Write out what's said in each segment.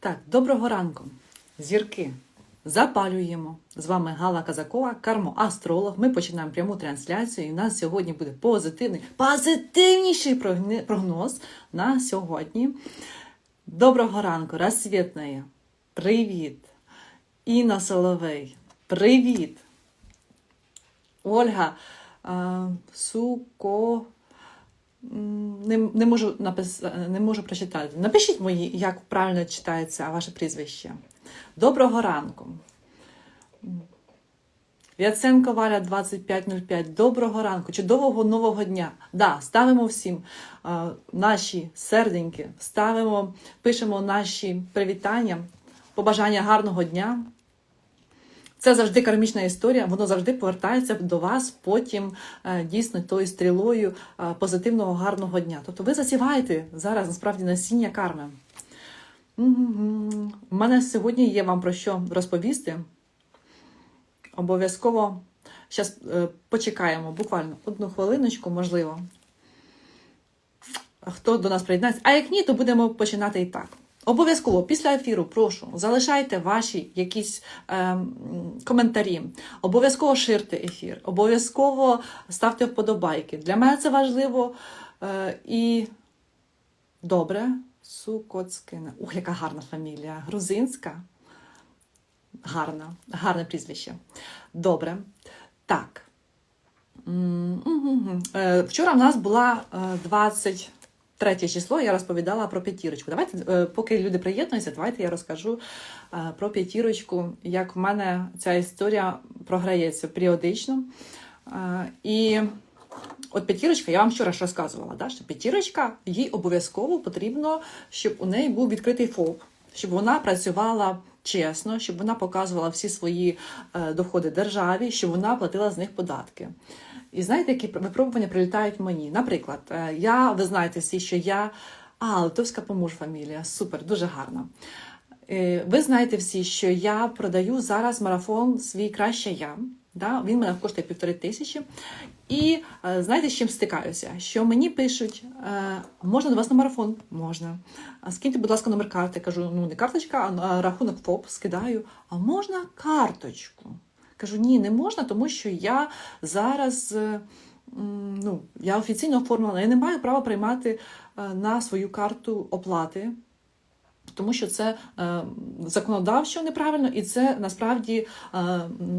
Так, доброго ранку, зірки. Запалюємо. З вами Гала Казакова, кармоастролог. Ми починаємо пряму трансляцію. І у нас сьогодні буде позитивний, позитивніший прогноз на сьогодні. Доброго ранку, розсвітної. Привіт. Інна Соловей. Привіт. Ольга Суко. Не, не, можу напис... не можу прочитати. Напишіть мені, як правильно читається ваше прізвище. Доброго ранку. Яценко Валя 2505. Доброго ранку, чудового нового дня. Да, ставимо всім а, наші серденьки, ставимо, пишемо наші привітання, побажання гарного дня. Це завжди кармічна історія, воно завжди повертається до вас потім е, дійсно тою стрілою е, позитивного гарного дня. Тобто ви засіваєте зараз насправді насіння карми. У мене сьогодні є вам про що розповісти. Обов'язково зараз почекаємо буквально одну хвилиночку, можливо. Хто до нас приєднається? А як ні, то будемо починати і так. Обов'язково після ефіру прошу залишайте ваші якісь е, коментарі, обов'язково ширте ефір, обов'язково ставте вподобайки. Для мене це важливо е, і добре. Сукоцкина. Ух, яка гарна фамілія. Грузинська. Гарна, гарне прізвище. Добре. Так. Е, вчора в нас була е, 20 третє число я розповідала про п'ятірочку. Давайте, е, поки люди приєднуються, давайте я розкажу е, про п'ятірочку, як в мене ця історія програється періодично. Е, і от п'ятірочка, я вам вчора ж розказувала, да, що п'ятірочка, їй обов'язково потрібно, щоб у неї був відкритий ФОП, щоб вона працювала. Чесно, щоб вона показувала всі свої доходи державі, щоб вона платила з них податки. І знаєте, які випробування прилітають мені? Наприклад, е, я, ви знаєте всі, що я. А, Литовська помуж фамілія. Супер, дуже гарна. Е, Ви знаєте всі, що я продаю зараз марафон свій краще я. Да? Він мене коштує півтори тисячі. І е, знаєте, з чим стикаюся? Що мені пишуть, можна до вас на марафон? Можна. Скиньте, будь ласка, номер карти. Кажу, ну не карточка, а рахунок ФОП скидаю. А можна карточку? Кажу, ні, не можна, тому що я зараз. е, Ну, я офіційно оформлена, я не маю права приймати е, на свою карту оплати, тому що це е, законодавчо неправильно, і це насправді е,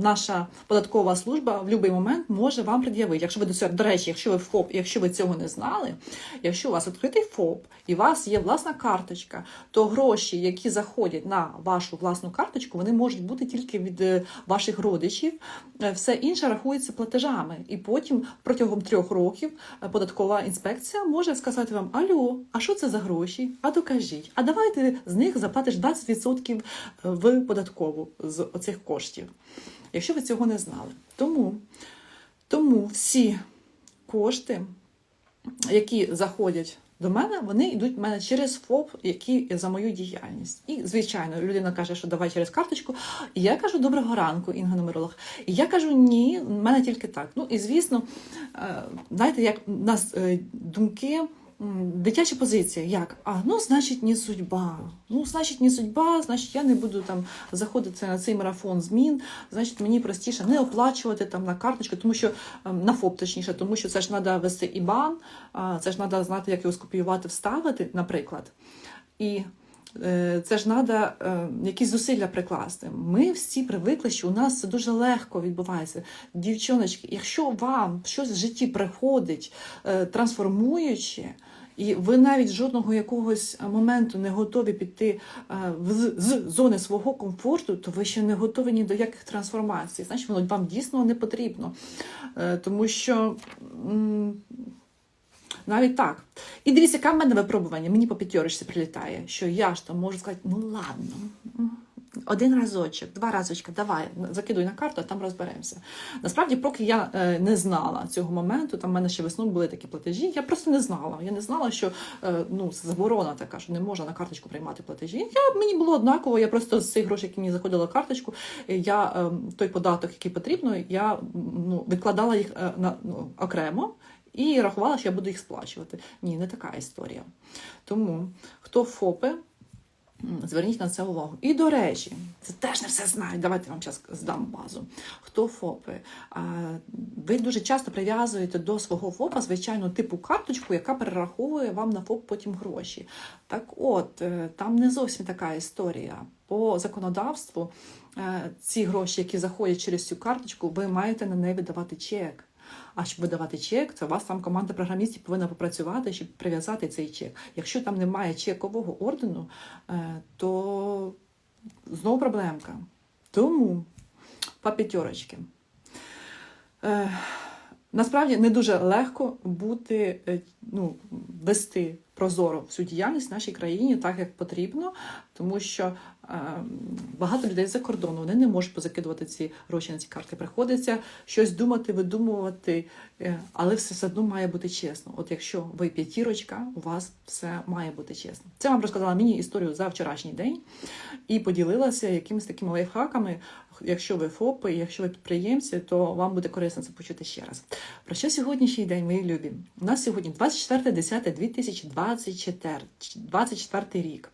наша податкова служба в будь-який момент може вам пред'явити. Якщо ви до цього, до речі, якщо ви ФОП, якщо ви цього не знали, якщо у вас відкритий ФОП і у вас є власна карточка, то гроші, які заходять на вашу власну карточку, вони можуть бути тільки від е, ваших родичів. Все інше рахується платежами. І потім протягом трьох років податкова інспекція може сказати вам: Алло, а що це за гроші? А докажіть. А давайте з них заплатиш 20% в податкову з оцих коштів. Якщо ви цього не знали. Тому, тому всі кошти, які заходять до мене, вони йдуть в мене через ФОП, який за мою діяльність. І, звичайно, людина каже, що давай через карточку. І я кажу доброго ранку, Інга нумеролог. І я кажу, ні, в мене тільки так. Ну і звісно, е, знаєте, як у нас е, думки. Дитяча позиція, як? А, ну, значить, не судьба. Ну, значить, не судьба, значить, я не буду там заходити на цей марафон змін, значить, мені простіше не оплачувати там на карточку, тому що ем, на ФОП, точніше, тому що це ж треба вести ІБАН, це ж треба знати, як його скопіювати, вставити, наприклад. І це ж треба якісь зусилля прикласти. Ми всі привикли, що у нас це дуже легко відбувається. Дівчоночки, якщо вам щось в житті приходить е, трансформуюче, і ви навіть жодного якогось моменту не готові піти е, з, зони свого комфорту, то ви ще не готові ні до яких трансформацій. Значить, воно вам дійсно не потрібно. Е, Тому що навіть так. І дивіться, яке в мене випробування. Мені по п'ятерочці прилітає, що я ж там можу сказати, ну ладно, один разочок, два разочка, давай, закидуй на карту, а там розберемося. Насправді, поки я е, не знала цього моменту, там в мене ще весною були такі платежі, я просто не знала. Я не знала, що е, ну, заборона така, що не можна на карточку приймати платежі. Я, мені було однаково, я просто з цих грошей, які мені заходили в карточку, е, я е, той податок, який потрібно, я ну, відкладала їх е, на, ну, окремо. І рахувала, що я буду їх сплачувати. Ні, не така історія. Тому хто ФОПи, Зверніть на це увагу. І до речі, це теж не все знають. Давайте я вам зараз здам базу. Хто ФОПи? Ви дуже часто прив'язуєте до свого ФОПа звичайну типу карточку, яка перераховує вам на ФОП потім гроші. Так от, е, там не зовсім така історія. По законодавству е, ці гроші, які заходять через цю карточку, ви маєте на неї видавати чек. А щоб видавати чек, це у вас там команда програмістів повинна попрацювати, щоб прив'язати цей чек. Якщо там немає чекового ордену, е, то знову проблемка. Тому по п'ятерочки. Е, Насправді не дуже легко бути, е, ну, вести прозоро всю діяльність в нашій країні так, як потрібно, тому що е, багато людей за кордону вони не можуть позакидувати ці гроші на ці картки. Приходиться щось думати, видумувати, е, але все одно має бути чесно. От якщо ви п'ятірочка, у вас все має бути чесно. Це вам розказала мені історію за вчорашній день і поділилася якимись такими лайфхаками. Якщо ви ФОПи, якщо ви підприємці, то вам буде корисно це почути ще раз. Про що сьогоднішній день, мої любі? У нас сьогодні 24.10.2024 24 рік.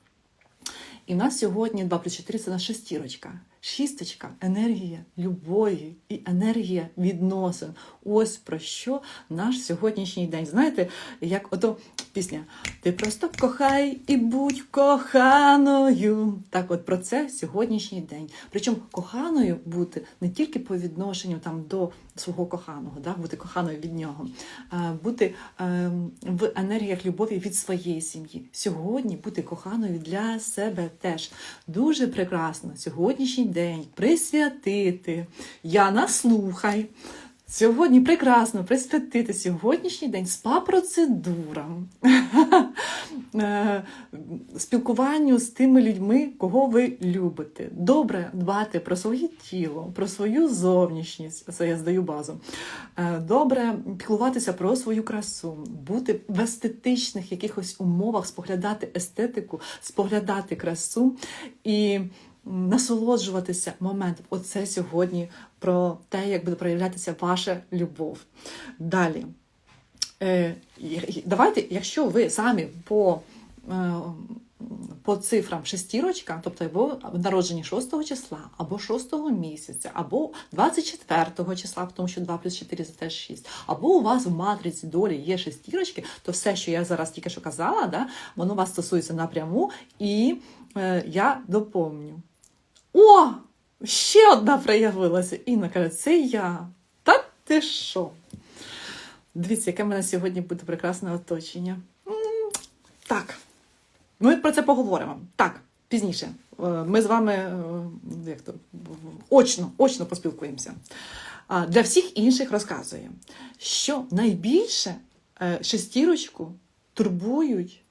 І в нас сьогодні 2 плюс 4 це на шестірочка. Шісточка енергія любові і енергія відносин. Ось про що наш сьогоднішній день. Знаєте, як ото пісня Ти просто кохай і будь коханою. Так, от про це сьогоднішній день. Причому коханою бути не тільки по відношенню там до свого коханого, да, бути коханою від нього, а бути е, в енергіях любові від своєї сім'ї. Сьогодні бути коханою для себе теж. Дуже прекрасно сьогоднішній день присвятити. Яна, слухай. Сьогодні прекрасно присвятити сьогоднішній день спа-процедурам, е, спілкуванню з тими людьми, кого ви любите. Добре дбати про своє тіло, про свою зовнішність. Це я здаю базу. Е, Добре піклуватися про свою красу, бути в естетичних якихось умовах, споглядати естетику, споглядати красу і насолоджуватися моментом. Оце сьогодні про те, як буде проявлятися ваша любов. Далі. Е, давайте, якщо ви самі по, е, по цифрам шестірочка, тобто або народжені 6 числа, або 6 місяця, або 24 числа, тому що 2 плюс 4 це теж 6, або у вас в матриці долі є шестірочки, то все, що я зараз тільки що казала, да, воно вас стосується напряму, і е, я доповню. О! Ще одна проявилася. Інна каже, це я. Та ти що? Дивіться, яке в мене сьогодні буде прекрасне оточення. Так. Ми про це поговоримо. Так, пізніше. Е, Ми з вами е, як то, очно, очно поспілкуємося. Для всіх інших розказує, що найбільше е, шестірочку турбують.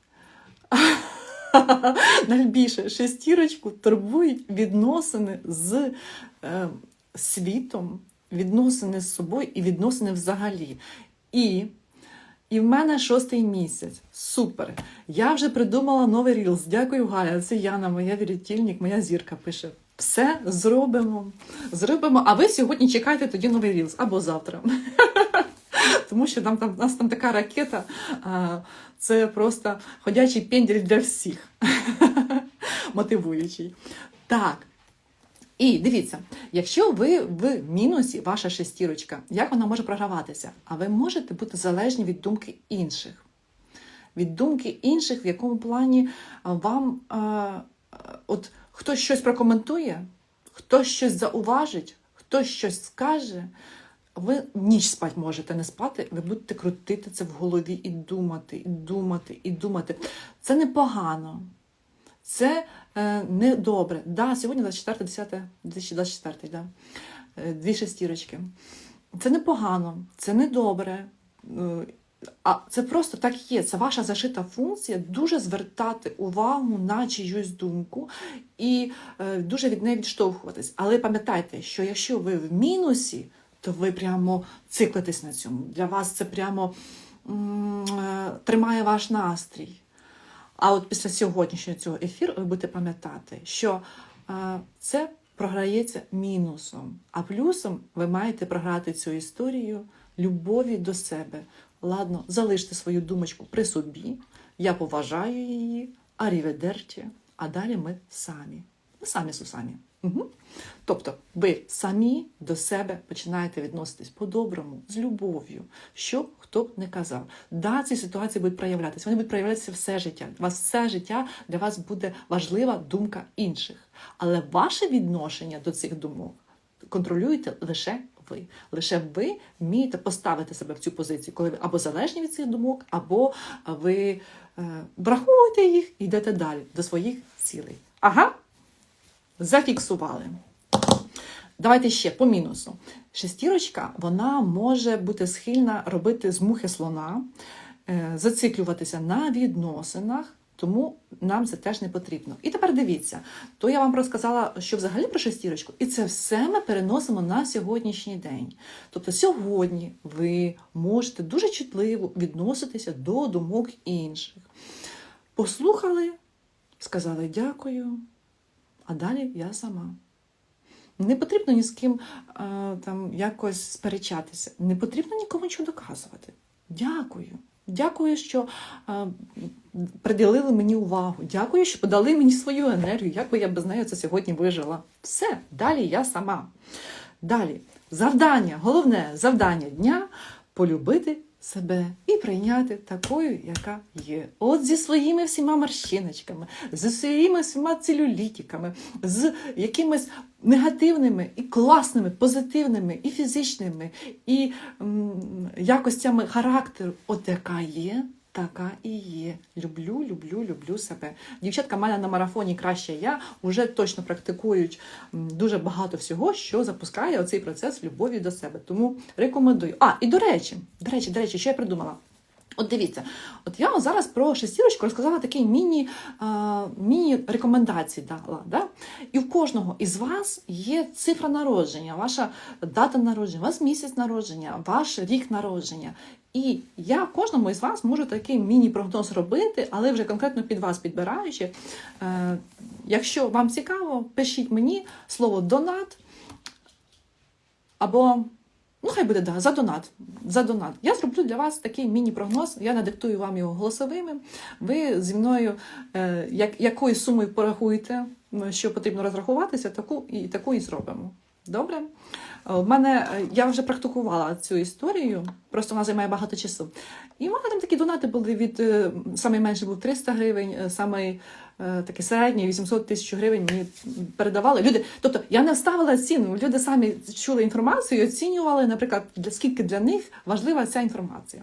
Найбільше шестірочку турбують відносини з е, світом, відносини з собою і відносини взагалі. І, і в мене шостий місяць. Супер. Я вже придумала новий рілс. Дякую, Галя. Це Яна, моя вірітільник, моя зірка пише. Все зробимо. Зробимо. А ви сьогодні чекайте тоді новий рілс або завтра. Тому що там, там, у нас там така ракета, це просто ходячий пенділь для всіх. Мотивуючий. Так. І дивіться, якщо ви в мінусі, ваша шестірочка, як вона може програватися? А ви можете бути залежні від думки інших. Від думки інших, в якому плані вам а, от хтось щось прокоментує, хтось щось зауважить, хтось щось скаже. Ви ніч спати можете не спати, ви будете крутити це в голові і думати, і думати, і думати. Це непогано. Це е, не добре. Да, сьогодні 24 10 2024, да. Е, дві шестірочки. Це непогано, це не добре. Е, А це просто так є. Це ваша зашита функція дуже звертати увагу на чиюсь думку і е, дуже від неї відштовхуватись. Але пам'ятайте, що якщо ви в мінусі, то ви прямо циклитесь на цьому. Для вас це прямо е, тримає ваш настрій. А от після сьогоднішнього цього ефіру ви будете пам'ятати, що е, це програється мінусом, а плюсом ви маєте програти цю історію любові до себе. Ладно, залиште свою думочку при собі. Я поважаю її. Аріведерче. а далі ми самі. Ми самі сусамі. Угу. Тобто ви самі до себе починаєте відноситись по-доброму, з любов'ю, що хто б не казав. Да, ці ситуації будуть проявлятися. Вони будуть проявлятися все життя. У вас все життя для вас буде важлива думка інших. Але ваше відношення до цих думок контролюєте лише ви. Лише ви вмієте поставити себе в цю позицію, коли ви або залежні від цих думок, або ви е, враховуєте їх і йдете далі до своїх цілей. Ага, зафіксували. Давайте ще по мінусу. Шестірочка вона може бути схильна робити з мухи слона, е, зациклюватися на відносинах. Тому нам це теж не потрібно. І тепер дивіться, то я вам розказала, що взагалі про шестірочку, і це все ми переносимо на сьогоднішній день. Тобто сьогодні ви можете дуже чутливо відноситися до думок інших. Послухали, сказали дякую, а далі я сама. Не потрібно ні з ким а, там якось сперечатися, не потрібно нікому нічого доказувати. Дякую. Дякую, що а, приділили мені увагу. Дякую, що подали мені свою енергію. Як би я без неї це сьогодні вижила. Все, далі я сама. Далі, завдання, головне завдання дня полюбити себе і прийняти такою, яка є. От зі своїми всіма морщиночками, зі своїми всіма целюлітиками, з якимись негативними і класними, позитивними, і фізичними, і м, якостями характеру, от яка є. Така і є. Люблю, люблю, люблю себе. Дівчатка мене на марафоні краще я вже точно практикують дуже багато всього, що запускає оцей процес любові до себе. Тому рекомендую. А, і до речі, до речі, до речі, що я придумала? От дивіться, от я зараз про шестірочку розказала такі міні, міні-рекомендації дала. Да? І в кожного із вас є цифра народження, ваша дата народження, у вас місяць народження, ваш рік народження. І я кожному із вас можу такий міні-прогноз робити, але вже конкретно під вас підбираючи. Е, якщо вам цікаво, пишіть мені слово донат або. Ну, хай буде да, за донат. За донат. Я зроблю для вас такий міні-прогноз. Я надиктую вам його голосовими. Ви зі мною е, як, якою сумою порахуєте, що потрібно розрахуватися, таку і таку і зробимо. Добре? У мене е, я вже практикувала цю історію, просто вона займає багато часу. І в мене там такі донати були від е, самий менший був 300 гривень, е, самий е, такий середній 800 тисяч гривень мені передавали. Люди, тобто я не ставила ціну. Люди самі чули інформацію і оцінювали, наприклад, для скільки для них важлива ця інформація.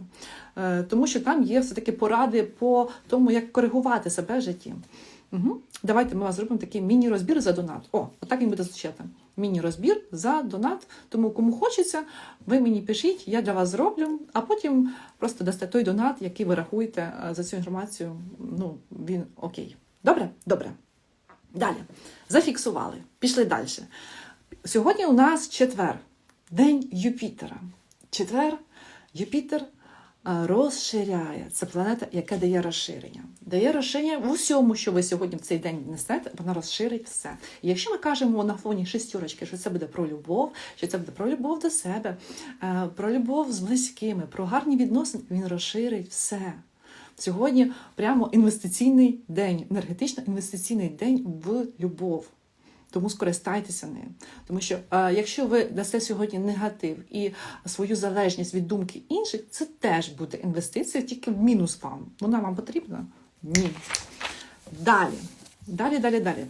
Е, Тому що там є все-таки поради по тому, як коригувати себе в житті. Угу. Давайте ми вас зробимо такий міні-розбір за донат. О, отак він буде звучати. Міні-розбір за донат. Тому кому хочеться, ви мені пишіть, я для вас зроблю, а потім просто дасте той донат, який ви рахуєте е, за цю інформацію. Ну, він окей. Добре? Добре. Далі. Зафіксували. Пішли далі. Сьогодні у нас четвер, день Юпітера. Четвер Юпітер розширяє. Це планета, яка дає розширення. Дає розширення в усьому, що ви сьогодні в цей день несете, вона розширить все. І якщо ми кажемо на фоні шестірочки, що це буде про любов, що це буде про любов до себе, е, про любов з близькими, про гарні відносини, він розширить все. Сьогодні прямо інвестиційний день, енергетично інвестиційний день в любов. Тому скористайтеся ним. Тому що е, якщо ви дасте сьогодні негатив і свою залежність від думки інших, це теж буде інвестиція тільки в мінус вам. Вона вам потрібна? Ні. Далі. Далі, далі, далі.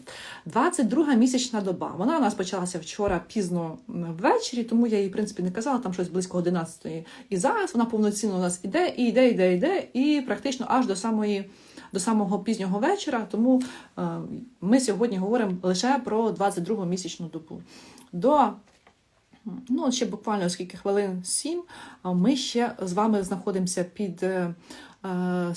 22 місячна доба. Вона у нас почалася вчора пізно ввечері, тому я їй, в принципі, не казала, там щось близько 11 І зараз вона повноцінно у нас іде, і йде, йде, йде, і практично аж до самої. До самого пізнього вечора, тому е, ми сьогодні говоримо лише про 22 місячну добу. До ну, ще буквально скільки хвилин сім, а ми ще з вами знаходимося під е, е,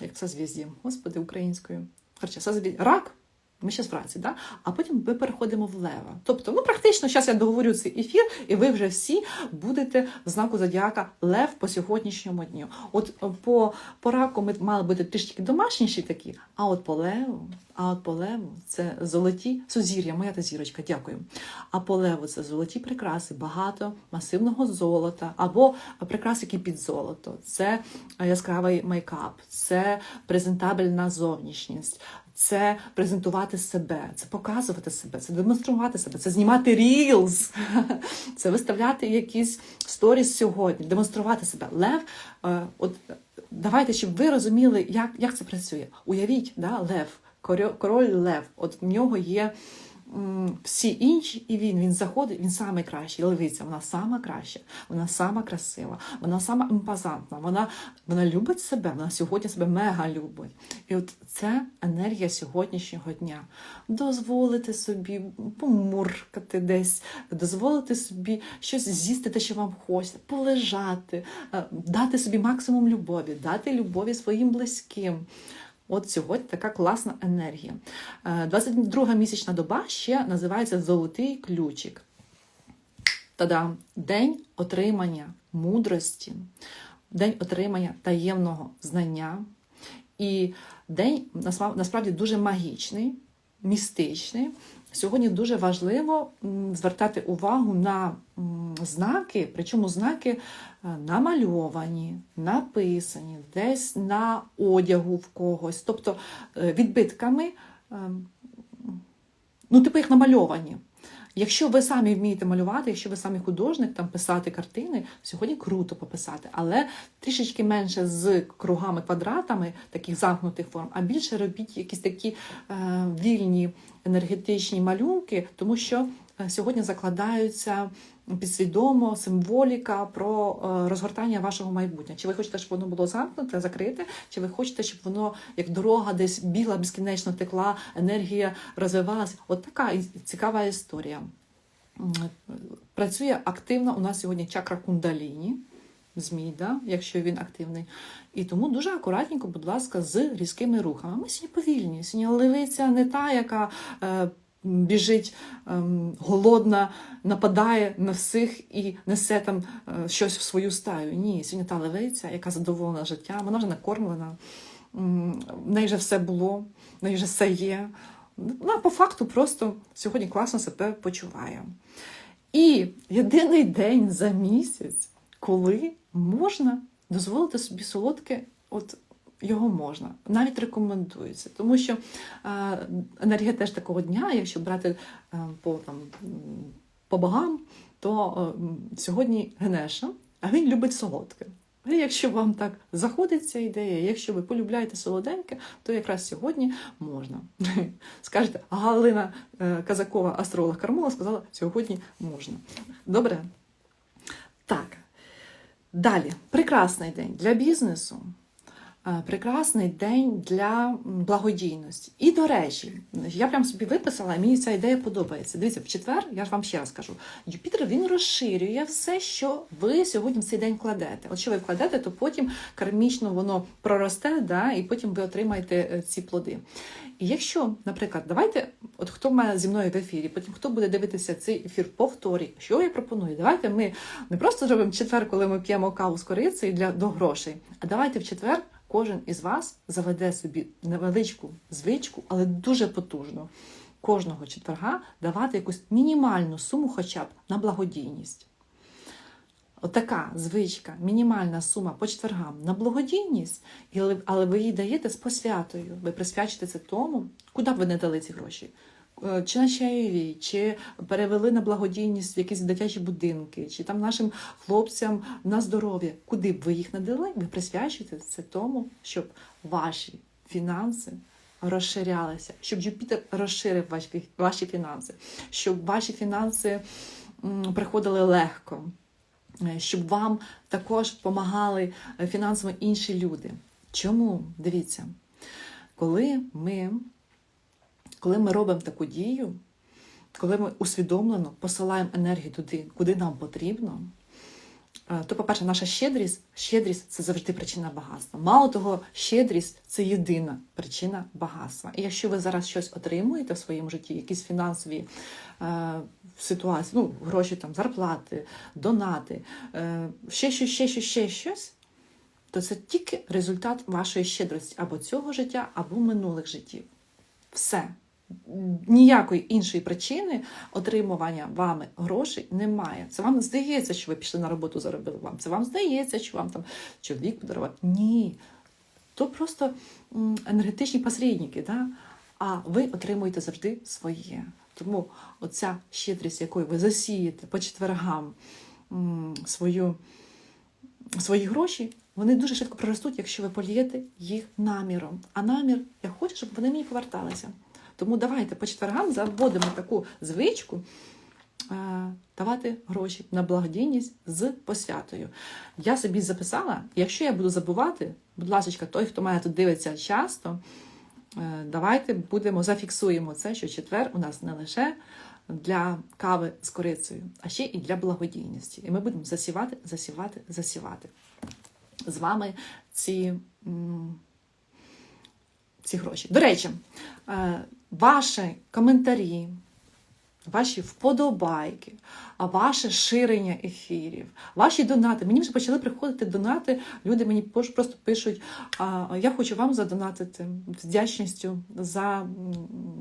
як це зв'язді, господи, українською. Короче, созві- рак. Ми ще з раці, да? а потім ми переходимо в лева. Тобто, ну практично, зараз я договорю цей ефір, і ви вже всі будете в знаку зодіака Лев по сьогоднішньому дню. От е, по, по раку ми мали бути трішки домашніші такі, а от по леву, а от по леву це золоті сузір'я, моя та зірочка, дякую. А по леву це золоті прикраси, багато масивного золота або прикраси, які під золото. Це яскравий мейкап, це презентабельна зовнішність, це презентувати себе, це показувати себе, це демонструвати себе, це знімати рілз, це виставляти якісь сторіс сьогодні, демонструвати себе. Лев, е, от давайте, щоб ви розуміли, як, як це працює. Уявіть, да, лев, король, лев, от в нього є всі інші, і він він заходить, він самий кращий. Левиця, вона сама краща, вона сама красива, вона сама імпозантна, вона, вона любить себе, вона сьогодні себе мега любить. І от це енергія сьогоднішнього дня. Дозволити собі помуркати десь, дозволити собі щось з'їсти, те, що вам хочеться, полежати, е, дати собі максимум любові, дати любові своїм близьким. От сьогодні така класна енергія. Е, 22 місячна доба ще називається Золотий ключик. Та-дам! День отримання мудрості, день отримання таємного знання. І день насправді дуже магічний, містичний. Сьогодні дуже важливо звертати увагу на знаки, причому знаки е, намальовані, написані, десь на одягу в когось, тобто е, відбитками, ем, ну, типу як намальовані. Якщо ви самі вмієте малювати, якщо ви самі художник, там писати картини, сьогодні круто пописати, але трішечки менше з кругами, квадратами таких замкнутих форм, а більше робіть якісь такі е, вільні енергетичні малюнки, тому що е, сьогодні закладаються підсвідомо символіка про е, розгортання вашого майбутнього. Чи ви хочете, щоб воно було замкнуте, закрите, чи ви хочете, щоб воно як дорога десь бігла, безкінечно текла, енергія розвивалася? От така цікава історія. Працює активно у нас сьогодні чакра кундаліні. Змій, да? якщо він активний. І тому дуже акуратненько, будь ласка, з різкими рухами. Ми сьогодні повільні. Сьогодні левиця не та, яка е, біжить ем, голодна, нападає на всіх і несе там е, щось в свою стаю. Ні, сьогодні та левиця, яка задоволена життям, вона вже накормлена, в неї вже все було, в неї вже все є. Вона по факту просто сьогодні класно себе почуває. І єдиний день за місяць, коли можна дозволити собі солодке, от його можна, навіть рекомендується. Тому що е, енергія теж такого дня, якщо брати е, по, там, по богам, то е, сьогодні Генеша, а він любить солодке. І якщо вам так заходить ця ідея, якщо ви полюбляєте солоденьке, то якраз сьогодні можна. Скажете, Галина Казакова, астролог Кармола, сказала, сьогодні можна. Добре? Так. Далі, прекрасний день для бізнесу. Е, Прекрасний день для благодійності. І, до речі, я прям собі виписала, мені ця ідея подобається. Дивіться, в четвер, я ж вам ще раз кажу, Юпітер він розширює все, що ви сьогодні в цей день кладете. От що ви вкладете, то потім кармічно воно проросте, да, і потім ви отримаєте е, ці плоди. І якщо, наприклад, давайте, от хто має зі мною в ефірі, потім хто буде дивитися цей ефір повторі, що я пропоную? Давайте ми не просто зробимо четвер, коли ми п'ємо каву з корицею для до грошей, а давайте в четвер кожен із вас заведе собі невеличку звичку, але дуже потужну. Кожного четверга давати якусь мінімальну суму, хоча б на благодійність. Отака звичка, мінімальна сума по четвергам на благодійність, але- ви її даєте з посвятою. Ви присвячите це тому, куди б ви не дали ці гроші. Е, Чи на чаєві, чи перевели на благодійність в якісь дитячі будинки, чи там нашим хлопцям на здоров'я. Куди б ви їх не дали, ви присвячуєте це тому, щоб ваші фінанси розширялися, щоб Юпітер розширив ваші, ваші фінанси, щоб ваші фінанси приходили легко е, щоб вам також допомагали фінансово інші люди. Чому? Дивіться, коли ми, коли ми робимо таку дію, коли ми усвідомлено посилаємо енергію туди, куди нам потрібно, е, то, по-перше, наша щедрість, щедрість це завжди причина багатства. Мало того, щедрість це єдина причина багатства. І якщо ви зараз щось отримуєте в своєму житті, якісь фінансові е, ситуації, ну, гроші там, зарплати, донати, е, ще щось, ще щось, ще щось, то це тільки результат вашої щедрості або цього життя, або минулих життів. Все. Ніякої іншої причини отримування вами грошей немає. Це вам здається, що ви пішли на роботу, заробили вам. Це вам здається, що вам там чоловік подарував. Ні. То просто енергетичні посередники. Да? а ви отримуєте завжди своє. Тому оця щедрість, якою ви засієте по четвергам свою, свої гроші, вони дуже швидко проростуть, якщо ви полієте їх наміром. А намір, я хочу, щоб вони мені поверталися. Тому давайте по четвергам заводимо таку звичку е, давати гроші на благодійність з посвятою. Я собі записала, якщо я буду забувати, будь ласка, той, хто мене тут дивиться часто, е, давайте будемо зафіксуємо це, що четвер у нас не лише для кави з корицею, а ще і для благодійності. І ми будемо засівати, засівати, засівати з вами ці. ці гроші. До речі, е, ваші коментарі, ваші вподобайки, ваше ширення ефірів, ваші донати. Мені вже почали приходити донати. Люди мені просто пишуть: я хочу вам задонатити вдячністю за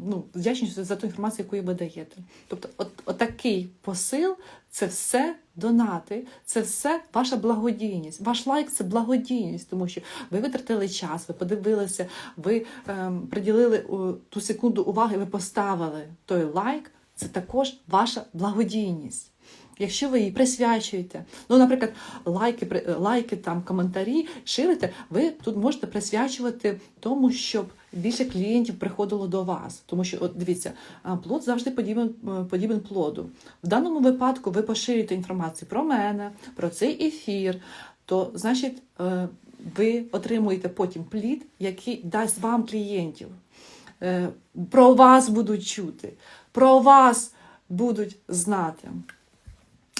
ну, вдячністю за ту інформацію, яку ви даєте. Тобто, от, отакий посил це все донати, це все ваша благодійність. Ваш лайк це благодійність, тому що ви витратили час, ви подивилися, ви ем, приділили ту секунду уваги, ви поставили той лайк. Це також ваша благодійність. Якщо ви її присвячуєте, ну, наприклад, лайки, лайки там, коментарі ширите, ви тут можете присвячувати тому, щоб більше клієнтів приходило до вас. Тому що, от дивіться, плод завжди подібен, е, подібен плоду. В даному випадку ви поширюєте інформацію про мене, про цей ефір, то значить е, ви отримуєте потім плід, який дасть вам клієнтів. Е, Про вас будуть чути, про вас будуть знати.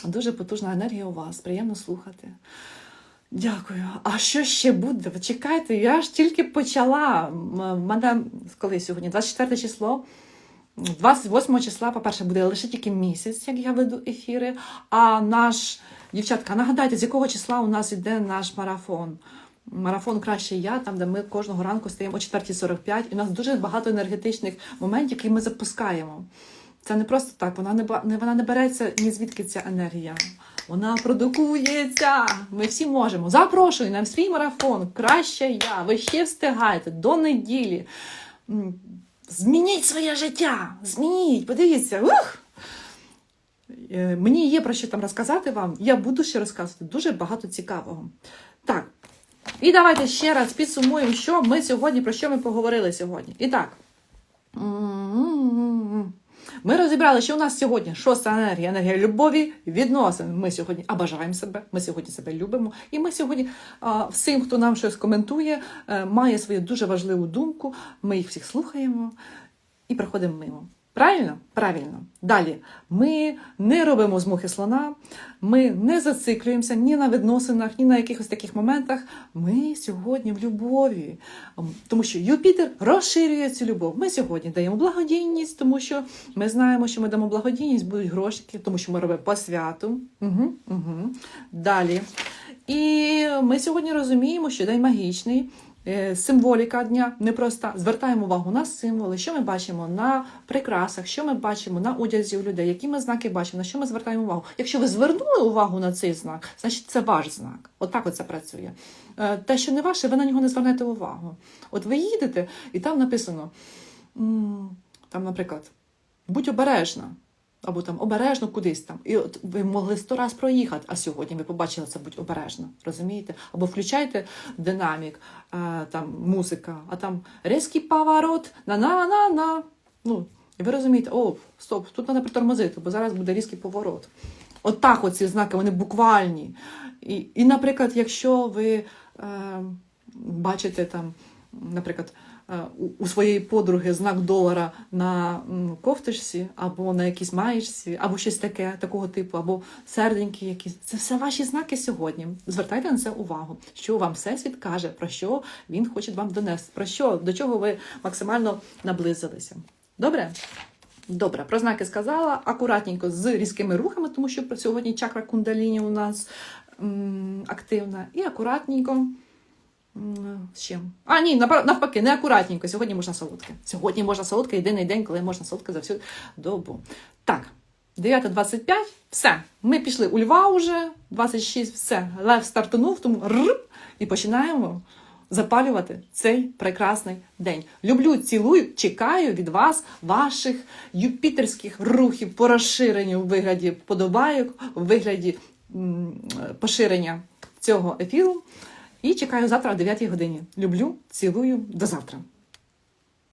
Дуже потужна енергія у вас, приємно слухати. Дякую. А що ще буде? Ви чекайте, я ж тільки почала. В мене коли сьогодні? 24 число. 28 числа, по-перше, буде лише тільки місяць, як я веду ефіри. А наш, дівчатка, нагадайте, з якого числа у нас іде наш марафон? Марафон краще я, там, де ми кожного ранку стаємо о 4.45, і у нас дуже багато енергетичних моментів, які ми запускаємо. Це не просто так, вона не, вона не береться ні звідки ця енергія. Вона продукується. Ми всі можемо. Запрошую на свій марафон. Краще я. Ви ще встигаєте до неділі. Змініть своє життя. Змініть, подивіться. Ух! Е, Мені є про що там розказати вам. Я буду ще розказувати дуже багато цікавого. Так. І давайте ще раз підсумуємо, що ми сьогодні, про що ми поговорили сьогодні. І так. Ми розібрали, що у нас сьогодні шоста енергія, енергія любові, відносин. Ми сьогодні обажаємо себе, ми сьогодні себе любимо. І ми сьогодні всім, хто нам щось коментує, е, має свою дуже важливу думку. Ми їх всіх слухаємо і проходимо мимо. Правильно? Правильно. Далі. Ми не робимо з мухи слона, ми не зациклюємося ні на відносинах, ні на якихось таких моментах. Ми сьогодні в любові. Тому що Юпітер розширює цю любов. Ми сьогодні даємо благодійність, тому що ми знаємо, що ми дамо благодійність, будуть грошики, тому що ми робимо по святу. Угу, угу. Далі. І ми сьогодні розуміємо, що день магічний. Е, Символіка дня непроста. Звертаємо увагу на символи, що ми бачимо на прикрасах, що ми бачимо на одязі у людей, які ми знаки бачимо, на що ми звертаємо увагу. Якщо ви звернули увагу на цей знак, значить це ваш знак. Отак оце працює. Е, Те, що не ваше, ви на нього не звернете увагу. От ви їдете, і там написано, там, наприклад, будь обережна. Або там обережно кудись там. І от ви могли сто раз проїхати, а сьогодні ви побачили це будь обережно. Розумієте? Або включайте динамік, е, там музика, а там різкий поворот, на-на-на-на. Ну, і ви розумієте, о, стоп, тут треба притормозити, бо зараз буде різкий поворот. От так оці знаки, вони буквальні. І, і наприклад, якщо ви е, бачите там, наприклад, у- у своєї подруги знак долара на кофточці, або на якійсь маєчці, або щось таке, такого типу, або серденьки якісь. Це все ваші знаки сьогодні. Звертайте на це увагу, що вам всесвіт каже, про що він хоче вам донести, про що, до чого ви максимально наблизилися. Добре? Добре, про знаки сказала. Акуратненько з різкими рухами, тому що сьогодні чакра кундаліні у нас м, активна. І акуратненько. З чим? А, ні, навпаки, неакуратненько. Сьогодні можна солодке. Сьогодні можна солодке, єдиний день, коли можна солодке за всю добу. Так, 9.25, все. Ми пішли у Льва уже, 26, все. Лев стартанув, тому рр, і починаємо запалювати цей прекрасний день. Люблю, цілую, чекаю від вас, ваших юпітерських рухів по розширенню в вигляді подобайок, в вигляді м, поширення цього ефіру. І чекаю завтра о 9 годині. Люблю, цілую, до завтра.